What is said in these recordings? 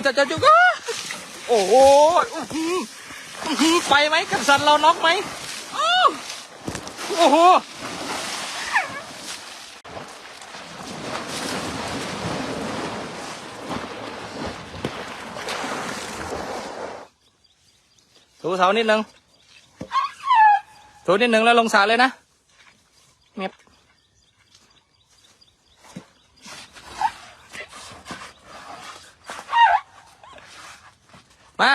อาจารย์จุกโอ้โหไปไหมกันสันเราน็อกไหมโอ้โหถูเสานิดนึงถูนิดนึงแล้วลงสาเลยนะเงียบ มา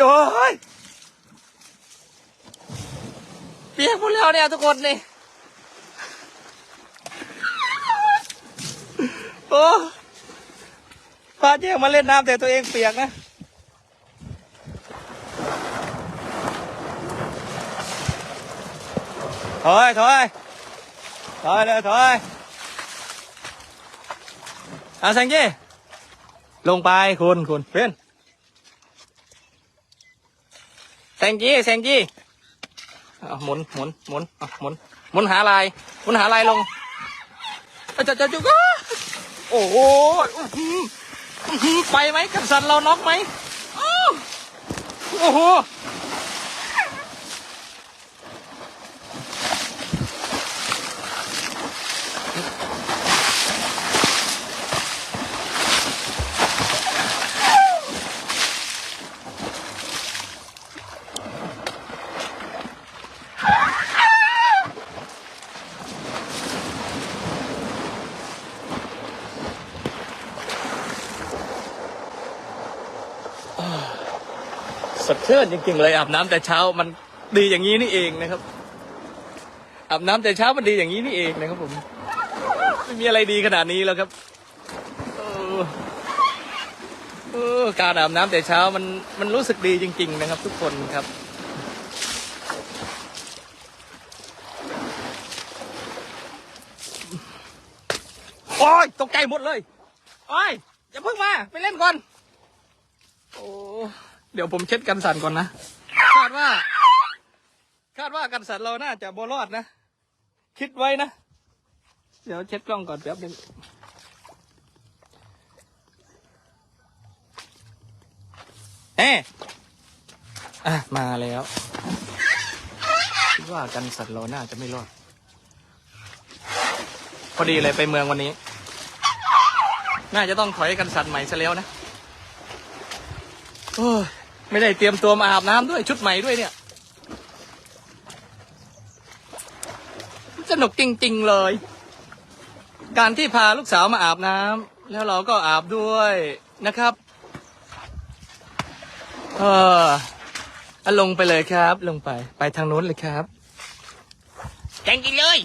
โอ้ยเปียกหมดแล้วเนี่ยทุกคนนี่โอ้พาเจ๊มาเล่นน้ำแต่ตัวเองเปียกนะถอยถอย อยเลยถอยอาสังเย่ลงไปคุณคุณเพื่อนแซงจี้แซงจี้เอาหมุนหมุนหมุนหมุนหมุนหาลายหมุนหาลายลงอาจารย์จุกโอ้โหไปไหมกันสันเราน็อกไหมโอ้โห สดชื่นจริงๆเลยอาบน้ำแต่เช้ามันดีอย่างนี้นี่เองนะครับอาบน้ำแต่เช้ามันดีอย่างนี้นี่เองนะครับผมไม่มีอะไรดีขนาดนี้แล้วครับเออการอาบน้ำแต่เช้ามันมันรู้สึกดีจริง ๆ นะครับ ทุกคนครับโอ้ยตกใจหมดเลยโอ้ยอย่าเพิ่งมาไปเล่นก่อนโอ้ เดี๋ยวผมเช็ดกันสั่นก่อนนะ คาดว่า คาดว่ากันสั่นเราน่าจะบรอดนะ คิดไว้นะ เดี๋ยวเช็ดกล้องก่อนแป๊บนึงเอ๊ะอะมาแล้ว คิดว่ากันสัตว์เราน่าจะไม่รอด พอดีเลยไปเมืองวันนี้ น่าจะต้องถอยกันสัตว์ใหม่ซะแล้วนะ โอ้ย ไม่ได้เตรียมตัวมาอาบน้ำด้วยชุดใหม่ด้วยเนี่ย สนุกจริง ๆ เลย การที่พาลูกสาวมาอาบน้ำแล้วเราก็อาบด้วยนะครับ เอออะลงไปเลยครับ ลงไปไปทางโน้นเลยครับแกงกินเลย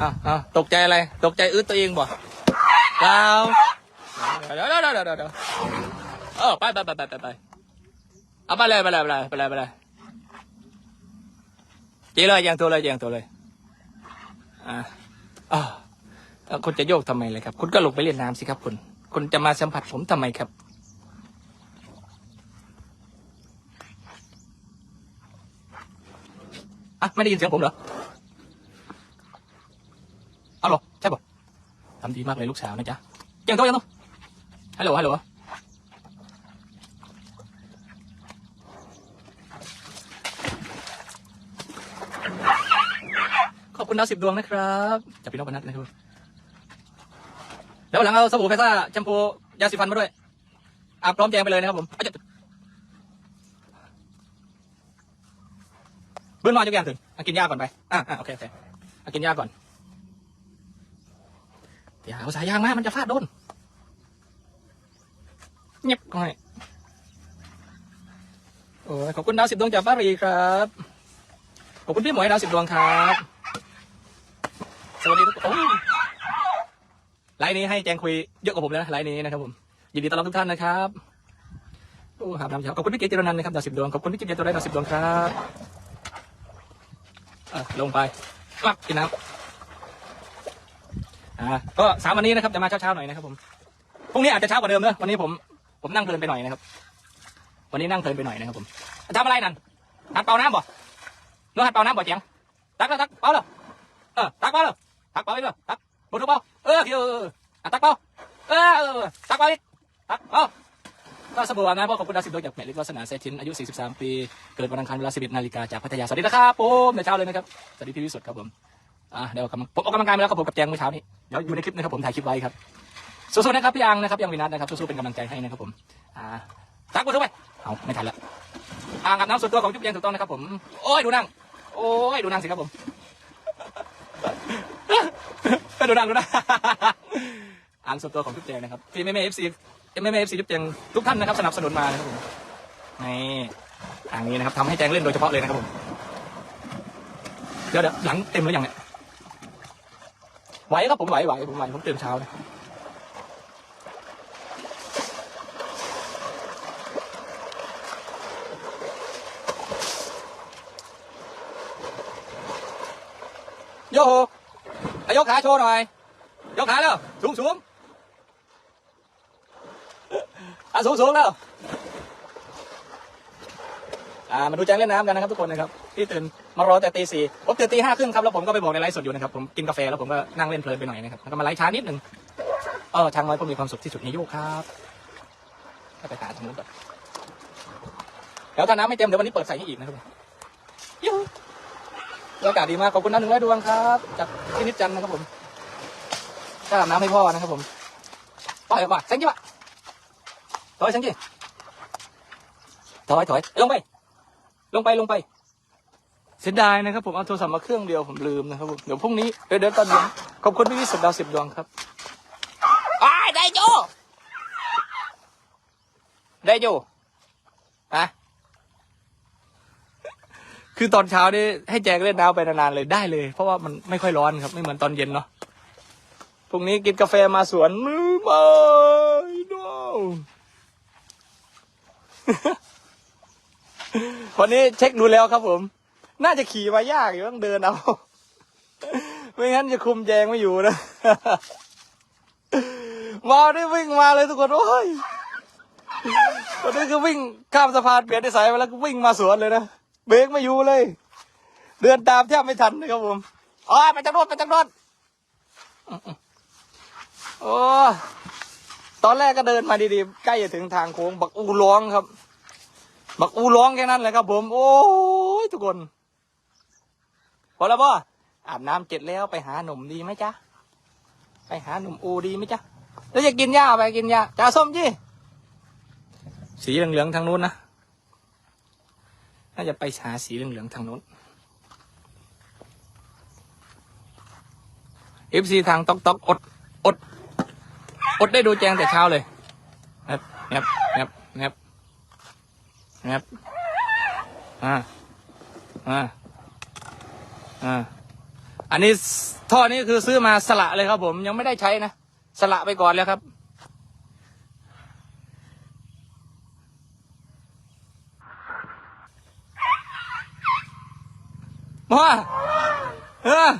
อะอะตกใจอะไร ตกใจอื้อตัวเองบ่เปล่าเดี๋ยวเดี๋ยวเดี๋ยวเดี๋ยว เออไปไปไปไปไปไปเอาไปเลยไปเลยไปเลยไปเลยไปเลยจีเลยยังตัวเลยยังตัวเลย อ่าอ๋อเออคุณจะโยกทำไมเลยครับ คุณก็ลงไปเล่นน้ำสิครับคุณ คุณจะมาสัมผัสผมทำไมครับอะไม่ได้ยินเสียงผมเหรอเอาหรอใช่ป่ะทำดีมากเลยลูกสาวนะจ๊ะยังตัวยังตัวฮัลโหลฮัลโหล ขอบ คุณดาวสิบดวงนะครับจากพี่นพนัทนะครับ แล้วหลังเอาสบู่เพซ่าแชมพูยาสีฟันมาด้วยอาบพร้อมแจงไปเลยนะครับผมอาจจะเบื้องนอนจะแกมถึงอกินยาก่อนไป อะอะโอเคโอเคอกินยาก่อนเดี๋ยวเอาสายยางมา มันจะฟาดโดนเงียบก่อนโอ้ยขอบคุณดาวสิบดวงจากฟ้ารีครับ ขอบคุณพี่หมวยดาวสิบดวงครับ วัสดีทุกคนไลน์นี้ให้แจงคุยเยอะกว่าผมแล้วนะไลน์นี้นะครับผมยินดีต้อนรับทุกท่านนะครับโอ้หาบน้ำเช้าขอบคุณพี่เกจิรนันท์นะครับดาวสิบดวงขอบคุณพี่เจเจตัวได้ดาวสิบดวงครับลงไปกลับกินน้ำอ่าก็สามวันนี้นะครับจะมาเช้าๆหน่อยนะครับผมพรุ่งนี้อาจจะเช้ากว่าเดิมเนอะวันนี้ผมผมนั่งเพลินไปหน่อยนะครับ วันนี้นั่งเพลินไปหน่อยนะครับผมทำอะไรนั่นนัดเป่าน้ำบ่น้อหัดเป่าน้ำบ่เจียงตักแล้วตักเป่าเลยเออตักเป่าเลย ตักเป่าไปเลยตักบุตรเป่าเออเอออะตักเป่าเออตักเป่าอีกตักเป่าก็สบู่อาบน้ำพ่อขอบคุณดาวสิบดวงจากแม่ล็กวัฒนาเซทินอายุ 43 ปี เกิดวันอังคารเวลา11นาฬิกาจากพัทยา สวัสดีนะครับผมในเช้าเลยนะครับ สวัสดีพี่วิสุทธ์ครับผมอะเดี๋ยวกำลังผมออกกำลังกายมาแล้วครับผมกับแจงเมื่อเช้านี้ เดี๋ยวอยู่ในคลิปนะครับผมถ่ายคลิปไว้ครับ สู้ๆนะครับพี่อังนะครับพี่อังวินัทนะครับสู้ๆเป็นกำลังใจให้นะครับผมอ่าตักบุตรไปเอาไม่ทันละอ่างอาบน้ำส่วนตัวของจุ๊บแจงถูกต้องนะครับผม โอ้ยดูนั่ง โอ้ยดูนั่งสิครับผม ดูนั่งดูนั่งอ่างส่วนตัวของจุ๊บแจงนะครับที่แม่แม่เอฟซีแม่แม่เอฟซีจุ๊บแจงทุกท่านนะครับสนับสนุนมานะครับผมนี่อ่างนี้นะครับทำให้แจงเล่นโดยเฉพาะเลยนะครับผมเดี๋ยวเดี๋ยวหลังเต็มหรือยังเนี่ยไหวครับผมไหวไหวผมไหวผมตื่นเช้านะโย่ ยกขาโชว์หน่อย ยกขาแล้ว สูงสูงอะสูงสูงแล้วอ่ามาดูแจ้งเล่นน้ำกันนะครับทุกคนนะครับที่ตื่นมารอแต่ตีสี่ผมตื่นตีห้าครึ่งครับแล้วผมก็ไปบอกในไลฟ์สดอยู่นะครับผมกินกาแฟแล้วผมก็นั่งเล่นเพลินไปหน่อยนะครับแล้วก็มาไลฟ์ช้านิดหนึ่งเออช่างน้อยผมมีความสุขที่สุดในโยกครับก็ไปหาทางนู้นก่อนเดี๋ยวถ้าน้ำไม่เต็มเดี๋ยววันนี้เปิดใส่ให้อีกนะครับยู หูบรรยากาศดีมากขอบคุณน้าหนึ่งร้อยดวงครับ จากที่นิดจันนะครับผมก็อาบน้ำให้พ่อนะครับผมพ่อเอ๋ว่าเซ็งยี่วะถอยเซ็งยี่ถอยถอยลงไป ลงไปลงไป เสียดายนะครับผมเอาโทรศัพท์มาเครื่องเดียวผมลืมนะครับผมเดี๋ยวพรุ่งนี้เดี๋ยวเดี๋ยวตอนเย็นขอบคุณพี่วิสุทธ์ดาวสิบดวงครับอ้ายได้โจได้โจฮะ คือตอนเช้านี่ให้แจงเล่นน้ำไปนานๆเลยได้เลย เพราะว่ามันไม่ค่อยร้อนครับ ไม่เหมือนตอนเย็นเนาะพรุ่งนี้กินกาแฟมาสวนมือไม่โนวันนี้เช็คดูแล้วครับผม น่าจะขี่มายากอยู่ต้องเดินเอา ไม่งั้นจะคุมแจงไม่อยู่นะมาได้วิ่งมาเลยทุกคนโอ้ยวันนี้คือวิ่งข้ามสะพานเปลี่ยนนิสัยมาแล้วก็วิ่งมาสวนเลยนะ เบรกไม่อยู่เลย เดินตามแทบไม่ทันนะครับผมอ๋อไปจังรถไปจังรถโอ้ตอนแรกก็เดินมาดีๆ ใกล้จะถึงทางโค้ง บักอูร้องครับ บักอูร้องแค่นั้นเลยครับ ผม โอ้ยทุกคนพอแล้วป่ะอาบน้ำเสร็จแล้วไปหาหนุ่มดีไหมจ๊ะ ไปหาหนุ่มอูดีไหมจ๊ะ แล้วจะกินหญ้าไปกินหญ้าจ่าส้มจี้สีเหลืองๆทางนู้นนะ น่าจะไปหาสีเหลืองๆทางโน้นเอฟซีทางต๊อกต๊อกอดอด อดได้ดูแจงแต่เช้าเลยแนบแนบแนบแนบแนบอ่าอ่าอ่าอันนี้ท่อนี้คือซื้อมาสละเลยครับผมยังไม่ได้ใช้นะ สละไปก่อนแล้วครับ มาเออ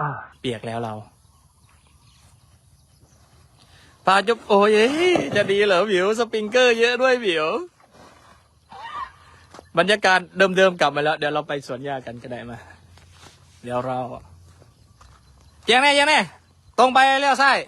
อ่าเปียกแล้วเราปลาจุบโอ้ยจะดีเหรอบิวสปริงเกอร์เยอะด้วยบิวบรรยากาศเดิมๆกลับมาแล้ว เดี๋ยวเราไปสวนหญ้ากันก็ได้มา เดี๋ยวเราเยังแน่เยังแน่ตรงไปเลี้ยวซ้าย